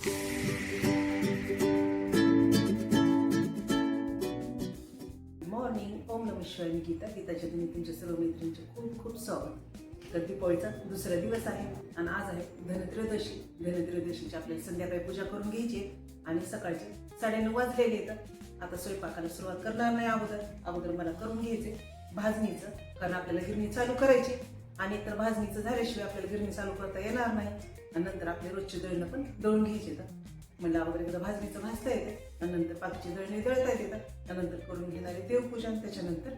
Morning ओम नम शिवाय मी गीता गीताच्या तुम्ही तुमच्या सर्व मैत्रिणींचे खूप खूप स्वागत. तर दीपावळीचा दुसरा दिवस आहे आणि आज आहे धनत्रयोदशी. धनत्रयोदशीची आपल्याला संध्याकाळी पूजा करून घ्यायची आणि सकाळचे साडेनऊ वाजलेले येतात आता स्वयंपाकाला सुरुवात करणार नाही अगोदर. अगोदर मला करून घ्यायचे भाजणीचं कारण आपल्याला गिरणी चालू करायची आणि तर भाजणीचं झाल्याशिवाय आपल्याला गिरणी चालू करता येणार नाही. आणि नंतर आपले रोजचे दळणं पण दळून घ्यायचे तर म्हणजे अगोदर एकदा भाजणीचं भाजता येते. आणि नंतर पाकची दळणी दळता येतात. त्यानंतर नंतर करून घेणारे देवपूजन त्याच्यानंतर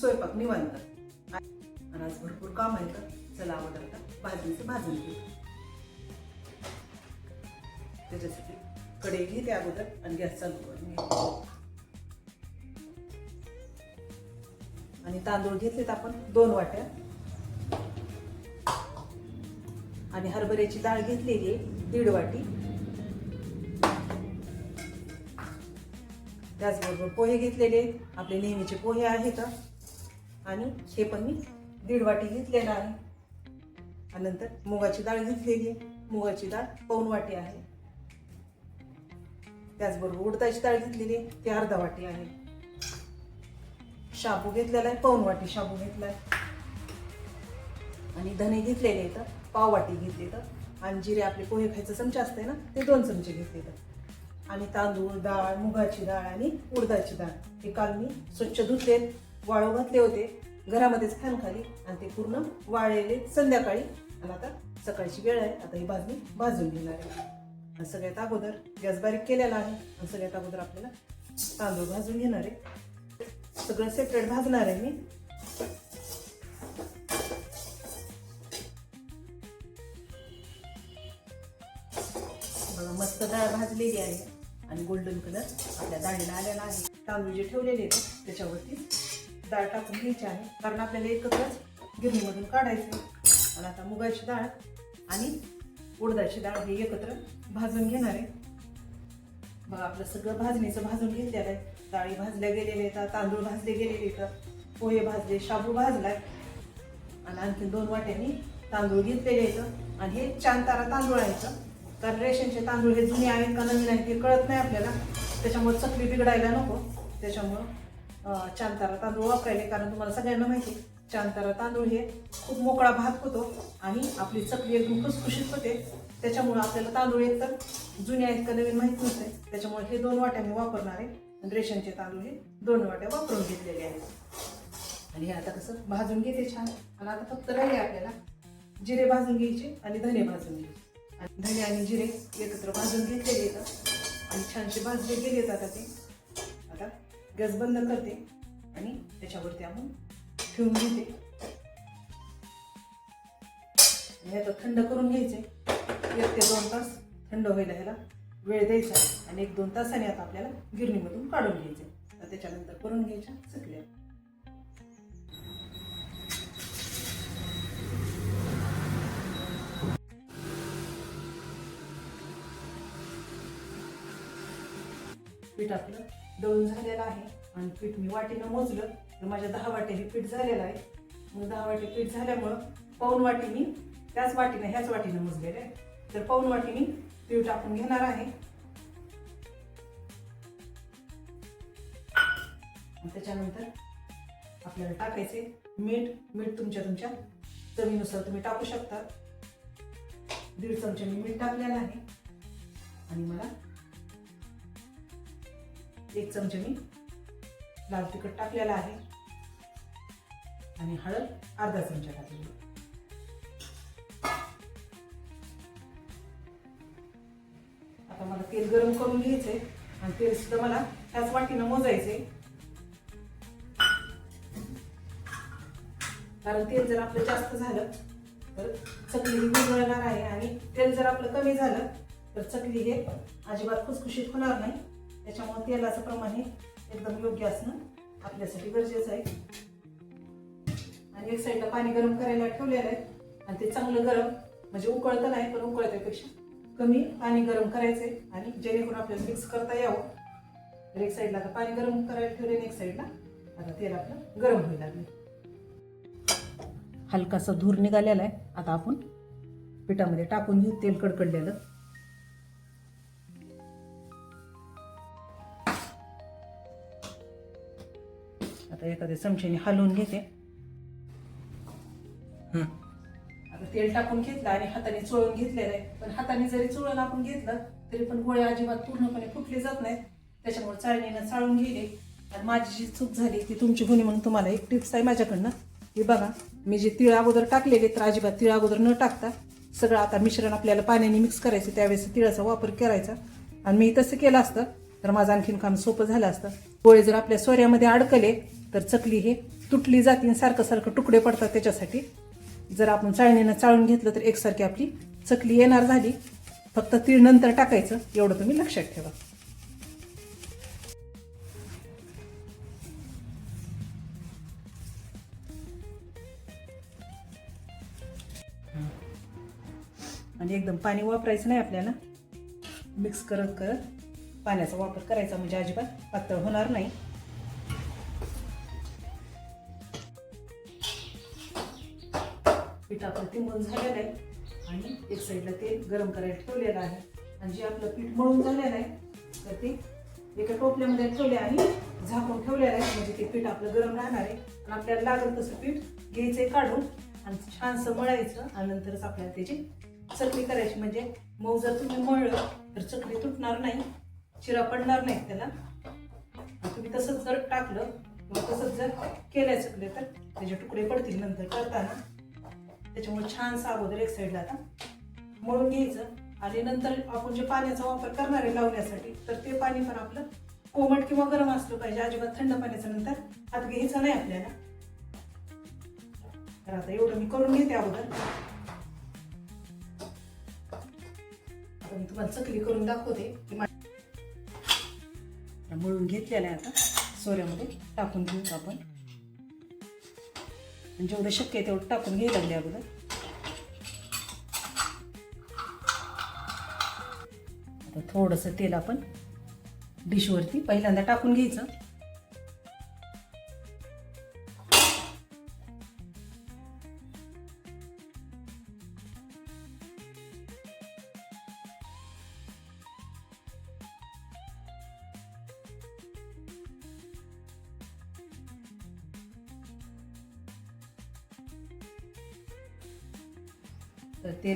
स्वयंपाक निवांत. आणि आज भरपूर काम आहे तर चला अगोदर आता भाजणीचं भाजून घेऊ. त्याच्यासाठी कढई घेते अगोदर आणि गॅस चालू करून घे आणि तांदूळ घेतलेत आपण दोन वाट्या. आणि हरभऱ्याची डाळ घेतलेली आहे दीड वाटी. त्याचबरोबर पोहे घेतलेले आहेत. आपले नेहमीचे पोहे आहेत. आणि हे पण मी दीड वाटी घेतलेलं आहे. आणि नंतर मुगाची डाळ घेतलेली आहे. मुगाची डाळ पाऊन वाटी आहे. त्याचबरोबर उडदाची डाळ घेतलेली आहे. ती अर्धा वाटी आहे. शाबू घेतलेला आहे. पाऊन वाटी शाबू आहे आणि धने घेतलेले आहेत. पाव वाटी घेतली तर. आणि जिरे आपले पोहे खायचं चमचे असते ना ते दोन चमचे घेतले तर. आणि तांदूळ डाळ मुगाची डाळ आणि उडदाची डाळ. हे काल मी स्वच्छ धुतले वाळू घातले होते. घरामध्येच फॅन खाली आणि ते पूर्ण वाळलेले संध्याकाळी. आणि आता सकाळची वेळ आहे आता ही भाजणी भाजून घेणार आहे. आणि सगळ्यात अगोदर गॅस बारीक केलेला आहे. आणि सगळ्यात अगोदर आपल्याला तांदूळ भाजून घेणार आहे. सगळं सेपरेट भाजणार आहे मी. मस्त डाळ भाजलेली आहे आणि गोल्डन कलर आपल्या डाळीला आलेला आहे. तांदूळ जे ठेवलेले आहेत त्याच्यावरती डाळ टाकून घ्यायची आहे. कारण आपल्याला एकत्रच गिरणीमधून काढायचं आणि आता मुगाची डाळ आणि उडदाची डाळ हे एकत्र भाजून घेणार आहे. मग आपलं सगळं भाजणीचं भाजून घेतलेलं आहे. डाळी भाजल्या गेलेल्या आहेत तांदूळ भाजले गेलेले आहेत पोहे भाजले शाबू भाजलाय. आणि आणखी दोन वाट्यांनी तांदूळ घेतलेले आहेत. आणि हे चार तारा तांदूळ आहेत कारण रेशनचे तांदूळ हे जुने आहेत का नवीन आहेत हे कळत नाही आपल्याला. त्याच्यामुळे चकली बिघडायला नको. त्याच्यामुळं चांतारा तांदूळ वापरायले. कारण तुम्हाला सगळ्यांना माहिती आहे, तांदूळ हे खूप मोकळा भात होतो आणि आपली चकली एकदम खुसखुशीत होते. त्याच्यामुळं आपल्याला तांदूळ एक तर जुने आहेत का नवीन माहीत नसते. त्याच्यामुळे हे दोन वाट्या मी वापरणार आहे. रेशनचे तांदूळ हे दोन वाट्या वापरून घेतलेले आहेत. आणि हे आता कसं भाजून घेते छान. आणि आता फक्त राहिले आपल्याला जिरे भाजून घ्यायचे आणि धने भाजून घ्यायचे. धने आणि जिरे एकत्र भाजून घेतलेले येतात. आणि छानसे भाजले गेले आहेत आता ते. आता गॅस बंद करते आणि त्याच्यावरती आपण ठेवून घेते. आणि आता थंड करून घ्यायचे. एक ते दोन तास थंड व्हायला ह्याला वेळ द्यायचा. आणि एक दोन तासाने आता आपल्याला गिरणीमधून काढून घ्यायचे. आता त्याच्यानंतर करून घ्यायच्या सगळ्या. पीठ आपलं दळून झालेलं आहे. आणि पीठ मी वाटीनं मोजलं तर माझ्या दहा वाटे हे पीठ झालेलं आहे. मग दहा वाटे पीठ झाल्यामुळं पाऊन वाटी मी त्याच वाटीनं ह्याच वाटीनं मोजलेलं आहे. तर पाऊन वाटी मी पीठ टाकून घेणार आहे. त्याच्यानंतर आपल्याला टाकायचे मीठ मीठ तुमच्या तुमच्या चवीनुसार तुम्ही टाकू शकता. दीड चमचे मी मीठ टाकलेलं आहे. आणि मला एक चमचे मी लाल तिखट टाकलेला आहे. आणि हळद अर्धा चमचा टाकलेली आता मला तेल गरम करून घ्यायचंय आणि तेल सुद्धा मला त्याच वाटीनं मोजायचंय. कारण तेल जर आपलं जास्त झालं तर चकली ही आहे आणि तेल जर आपलं कमी झालं तर चकली हे अजिबात खुसखुशीत होणार नाही. त्याच्यामुळे तेलाचं प्रमाण हे एकदम योग्य असणं आपल्यासाठी गरजेचं आहे. आणि एक साईडला पाणी गरम करायला ठेवलेलं आहे. आणि ते चांगलं गरम म्हणजे उकळतं नाही पण उकळत्यापेक्षा कमी पाणी गरम करायचंय आणि जेणेकरून आपल्याला मिक्स करता यावं. तर एक साईडला आता पाणी गरम करायला ठेवले एक साईडला आता तेल आपलं गरम होईल लागले हलकासा धूर निघालेला आहे. आता आपण पिठामध्ये टाकून घेऊ तेल कडकडलेलं. आता एखाद्या चमच्याने हलवून घेते. आता तेल टाकून घेतलं आणि हाताने चोळून घेतलेलं आहे. पण हाताने जरी चोळून आपण घेतलं तरी पण गोळे अजिबात पूर्णपणे फुटले जात नाहीत. त्याच्यामुळे चाळणीनं चाळून गेले आणि माझी जी चूक झाली ती तुमची गुन्हे म्हणून तुम्हाला एक टिप्स आहे माझ्याकडनं. हे बघा मी जे तिळ अगोदर टाकलेले तर अजिबात तिळ अगोदर न टाकता सगळं आता मिश्रण आपल्याला पाण्याने मिक्स करायचं त्यावेळेस तिळाचा वापर करायचा. आणि मी तसं केलं असतं तर माझं आणखीन काम सोपं झालं असतं. गोळे जर आपल्या सोऱ्यामध्ये अडकले तर चकली हे तुटली जाती आणि सारखं सारखं तुकडे पडतात त्याच्यासाठी. जर आपण चाळणीनं चाळून घेतलं तर एकसारखी आपली चकली येणार झाली. फक्त तीळ नंतर टाकायचं एवढं तुम्ही लक्षात ठेवा. आणि एकदम पाणी वापरायचं नाही आपल्याला. मिक्स करत करत पाण्याचा वापर करायचा म्हणजे अजिबात पातळ होणार नाही. पीठ आपलं तिंबून झालेलं आहे. आणि एक साईडला ते गरम करायला ठेवलेलं आहे. आणि जे आपलं पीठ मळून झालेलं आहे तर ते एका टोपल्यामध्ये ठेवले आणि झाकून ठेवलेलं आहे. म्हणजे ते पीठ आपलं गरम राहणार आहे. आणि आपल्याला लागत तसं पीठ घ्यायचंय काढून आणि छानसं मळायचं आणि नंतरच आपल्याला त्याची चकली करायची. म्हणजे मऊ जर तुम्ही मळलं तर चकली तुटणार नाही चिरा पडणार नाही त्याला. तुम्ही तसंच जर टाकलं किंवा तसंच जर केलं चकले तर त्याचे तुकडे पडतील नंतर करताना. त्याच्यामुळे छानसा अगोदर एक साईडला आता मळून घ्यायचं. आणि नंतर आपण जे पाण्याचा वापर करणार आहे लावण्यासाठी तर ते पाणी पण आपलं कोमट किंवा गरम असलं पाहिजे. अजिबात थंड पाण्याचं नंतर हात घ्यायचं नाही आपल्याला. तर आता एवढं मी करून घेते अगोदर. मी तुम्हाला चकली करून दाखवते. की मळून घेतलेलं आहे आता सोऱ्यामध्ये. टाकून घेऊ आपण. आणि जेवढं शक्य आहे तेवढं टाकून घ्यायला लागले अगोदर. आता थोडंसं तेल आपण डिशवरती पहिल्यांदा टाकून घ्यायचं.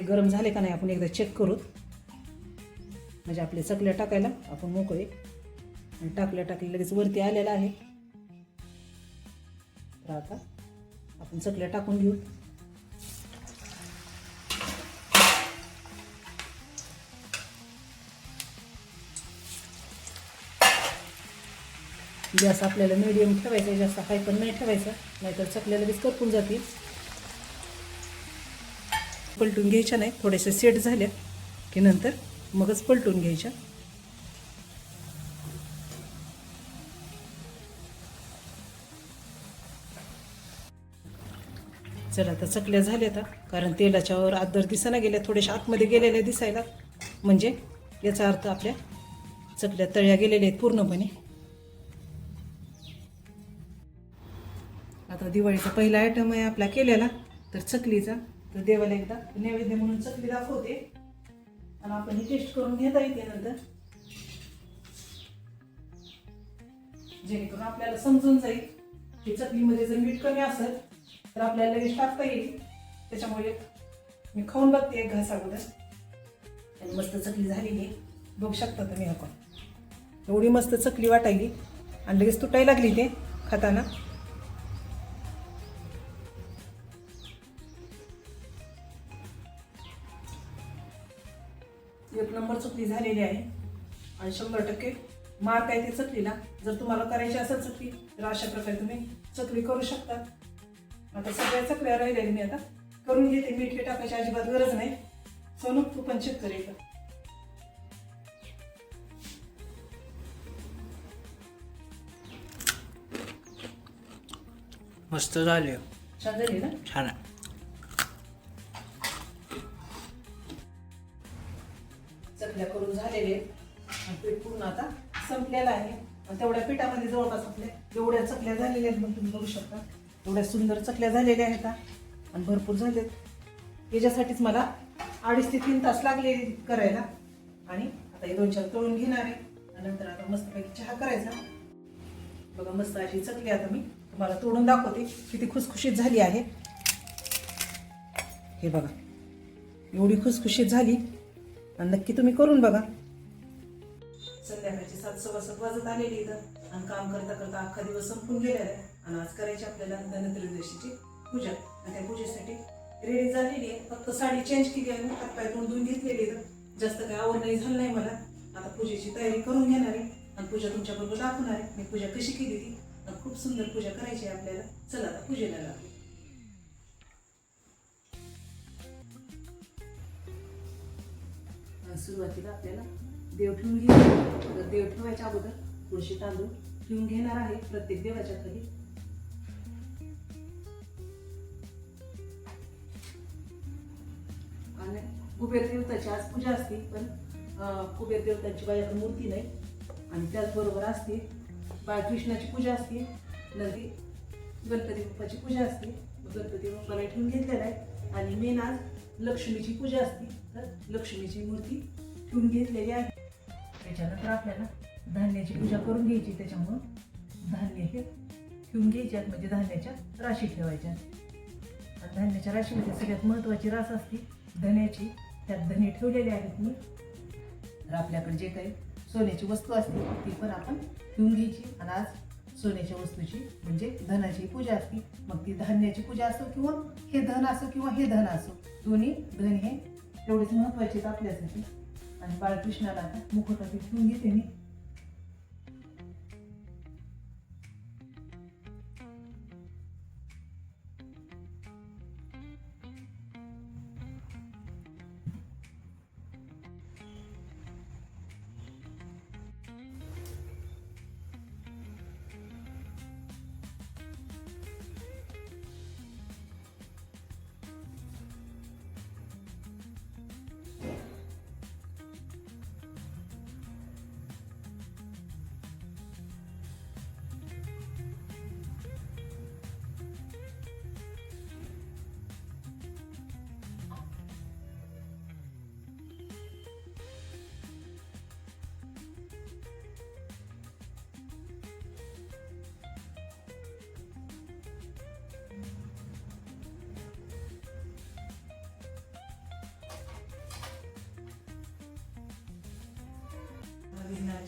गरम झाले का नाही आपण एकदा चेक करू म्हणजे आपले चकल्या टाकायला आपण मोकळे. आणि टाकल्या टाकल्या लगेच वरती आलेला आहे. तर आता आपण चकल्या टाकून घेऊ. गॅस आपल्याला मिडियम ठेवायचा आहे, जास्त हाय पण नाही ठेवायचा. नाहीतर चकल्या लगेच करपून जातील. पलटून घ्यायच्या नाही थोडेसे सेट झाल्या की नंतर मगच पलटून घ्यायच्या. चला आता चकल्या झाल्या आता कारण तेलाच्या वर आदर दिसायला गेल्या थोड्याशा आतमध्ये गेलेल्या दिसायला. म्हणजे याचा अर्थ आपल्या चकल्या तळ्या गेलेल्या आहेत पूर्णपणे. आता दिवाळीचा पहिला आयटम आहे आपला केलेला तर चकलीचा. तर देवाला एकदा नैवेद्य म्हणून चकली दाखवते. आणि आपण ही टेस्ट करून घेता येते नंतर. जेणेकरून आपल्याला समजून जाईल की चकलीमध्ये जर मीठ कमी असेल तर आपल्याला लगेच टाकता येईल. त्याच्यामुळे मी खाऊन बघते एक घास अगोदर. आणि मस्त चकली झालेली आहे. बघू शकता तुम्ही आपण. एवढी मस्त चकली वाटायली. आणि लगेच तुटायला लागली ते खाताना. चकली झालेली आहे. आणि शंभर टक्के मार्क आहे ते चकलीला. जर तुम्हाला करायची असेल चकली तर अशा प्रकारे तुम्ही चकली करू शकता. आता सगळ्या चकल्या राहिलेल्या मी आता करून घेते. मीठ हे टाकायची अजिबात गरज नाही. सोनू तू पण चेक कर एकदा. मस्त झाले. छान झाली ना? छान आहे. चकल्या करून झालेले आहेत. आणि पीठ पूर्ण आता संपलेलं आहे. आणि तेवढ्या पिठामध्ये जवळपास आपल्या एवढ्या चकल्या झालेल्या आहेत मग तुम्ही बघू शकता. एवढ्या सुंदर चकल्या झालेल्या आहेत आणि भरपूर झालेत. याच्यासाठीच मला अडीच ते तीन तास लागले करायला. आणि आता हे दोन चार तळून घेणार आहे. नंतर आता मस्तपैकी चहा करायचा. बघा मस्त अशी चकली आता मी तुम्हाला तोडून दाखवते. किती खुसखुशीत झाली आहे. हे बघा. एवढी खुसखुशीत झाली. आणि नक्की तुम्ही करून बघा. संध्याकाळची सात सव्वा सात वाजत आलेली इथं. आणि काम करता करता अख्खा दिवस संपून गेलेला आहे. आणि आज करायची आपल्याला धनत्रयोदशीची पूजा. आणि त्या पूजेसाठी रेडी झालेली आहे. फक्त साडी चेंज केली आहे. हातपाय तोंड धुवून घेतलेली इथं जास्त काय आवड नाही झालं नाही मला. आता पूजेची तयारी करून घेणार आहे. आणि पूजा तुमच्याबरोबर दाखवणार आहे. मी पूजा कशी केली ती. आणि खूप सुंदर पूजा करायची आहे आपल्याला. चला आता पूजेला लागू. सुरुवातीला आपल्याला देव ठेवून घे तर देव ठेवायच्या अगोदर तुळशी तांदूळ ठेवून घेणार आहे प्रत्येक देवाच्या खाली आणि कुबेर देवताची आज पूजा असते पण कुबेर देवताची बाया मूर्ती नाही. आणि त्याचबरोबर असते बाळकृष्णाची पूजा असते नंदी गणपती बाप्पाची पूजा असते. गणपती बाप्पाला ठेवून घेतलेला आहे. आणि मेन आज लक्ष्मीची पूजा असते. तर लक्ष्मीची मूर्ती ठेवून घेतलेली आहे. त्याच्यानंतर आपल्याला धान्याची पूजा करून घ्यायची. त्याच्यामुळं धान्य हे ठेवून घ्यायच्यात म्हणजे धान्याच्या राशी ठेवायच्या आणि धान्याच्या राशीमध्ये सगळ्यात महत्त्वाची रास असते धन्याची. त्यात धने ठेवलेले आहेत मी तर आपल्याकडे जे काही सोन्याची वस्तू असते ती पण आपण ठेवून घ्यायची. आणि आज सोन्याच्या वस्तूची म्हणजे धनाची पूजा असते. मग ती धान्याची पूजा असो किंवा हे धन असो किंवा हे धन असो दोन्ही धन हे तेवढेच महत्त्वाचे आहेत आपल्यासाठी. आणि बाळकृष्णाला आता मुखोटातील घेऊन घेते मी.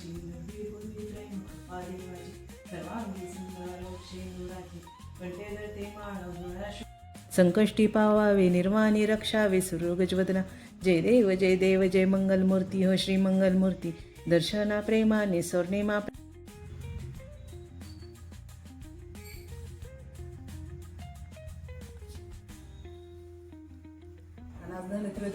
विघ्नाची नदी कोणती प्रेम आली माझी सर्वांगी सुंदर मानव संकष्टी पावावे निर्वाणी रक्षावे सुरोगजवदना जय देव जय देव जय मंगलमूर्ती हो श्री मंगलमूर्ती दर्शना प्रेमाने स्वर्णिमा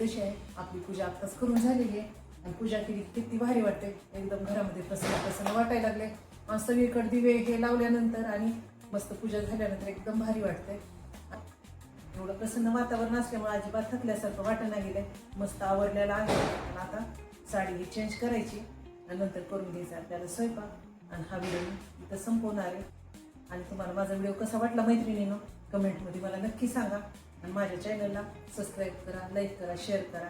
आहे आपली पूजा आत्ताच करून झालेली आहे आणि पूजा केली किती भारी वाटते. एकदम घरामध्ये प्रसन्न प्रसन्न वाटायला लागले. आणि सगळीकडे दिवे हे लावल्यानंतर आणि मस्त पूजा झाल्यानंतर एकदम भारी वाटते. एवढं प्रसन्न वातावरण असल्यामुळे अजिबात थकल्यासारखं वाटायला गेलंय. मस्त आवडलेलं आहे. पण आता साडी ही चेंज करायची आणि नंतर करून घ्यायचा आपल्याला स्वयंपाक. आणि हा व्हिडिओ इथं संपवणार आहे. आणि तुम्हाला माझा व्हिडिओ कसा वाटला मैत्रिणीनं कमेंटमध्ये मला नक्की सांगा. आणि माझ्या चॅनलला सबस्क्राईब करा लाईक करा शेअर करा.